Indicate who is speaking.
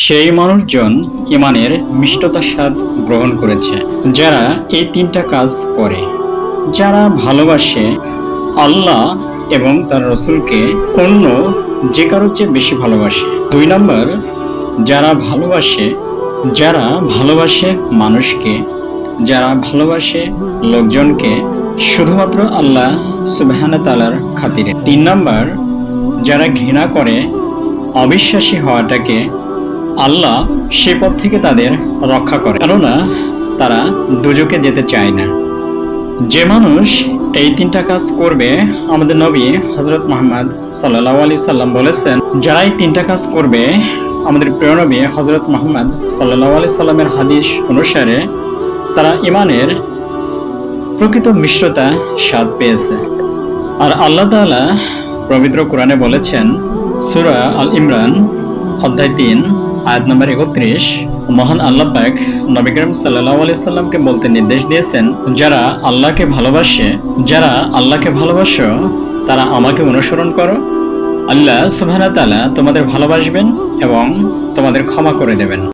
Speaker 1: সেই মানুষজন ইমানের মিষ্টতার স্বাদ গ্রহণ করেছে, যারা এই তিনটা কাজ করে। যারা ভালোবাসে আল্লাহ এবং তার রসুলকে, অন্য যে কারোর চেয়ে বেশি ভালোবাসে। দুই নম্বর, যারা ভালোবাসে যারা ভালোবাসে মানুষকে, যারা ভালোবাসে লোকজনকে, শুধুমাত্র আল্লাহ সুবাহানা তালার খাতিরে। তিন নম্বর, যারা ঘৃণা করে, অবিশ্বাসী হওয়াটাকে আল্লাহ সে পথ থেকে তাদের রক্ষা করে। কেননা তারা দুজকে যেতে চায় না। যে মানুষ এই তিনটা কাজ করবে, আমাদের নবী হজরত মোহাম্মদ সাল্লাহ আলি সাল্লাম বলেছেন, যারা এই তিনটা কাজ করবে, আমাদের প্রিয় নবী হজরত মোহাম্মদ সাল্লাহ আলি সাল্লামের হাদিস অনুসারে তারা ইমানের প্রকৃত মিশ্রতা স্বাদ পেয়েছে। আর আল্লাহ তাআলা পবিত্র কোরআনে বলেছেন, সূরা আল ইমরান অধ্যায় তিন, আয়াত নম্বর একত্রিশ। মহান আল্লাহ পাক নবী করিম সাল্লাহ আলি সাল্লামকে বলতে নির্দেশ দিয়েছেন, যারা আল্লাহকে ভালোবাসে, যারা আল্লাহকে ভালোবাস, তারা আমাকে অনুসরণ করো। আল্লাহ সুবাহ তালা তোমাদের ভালোবাসবেন এবং তোমাদের ক্ষমা করে দেবেন।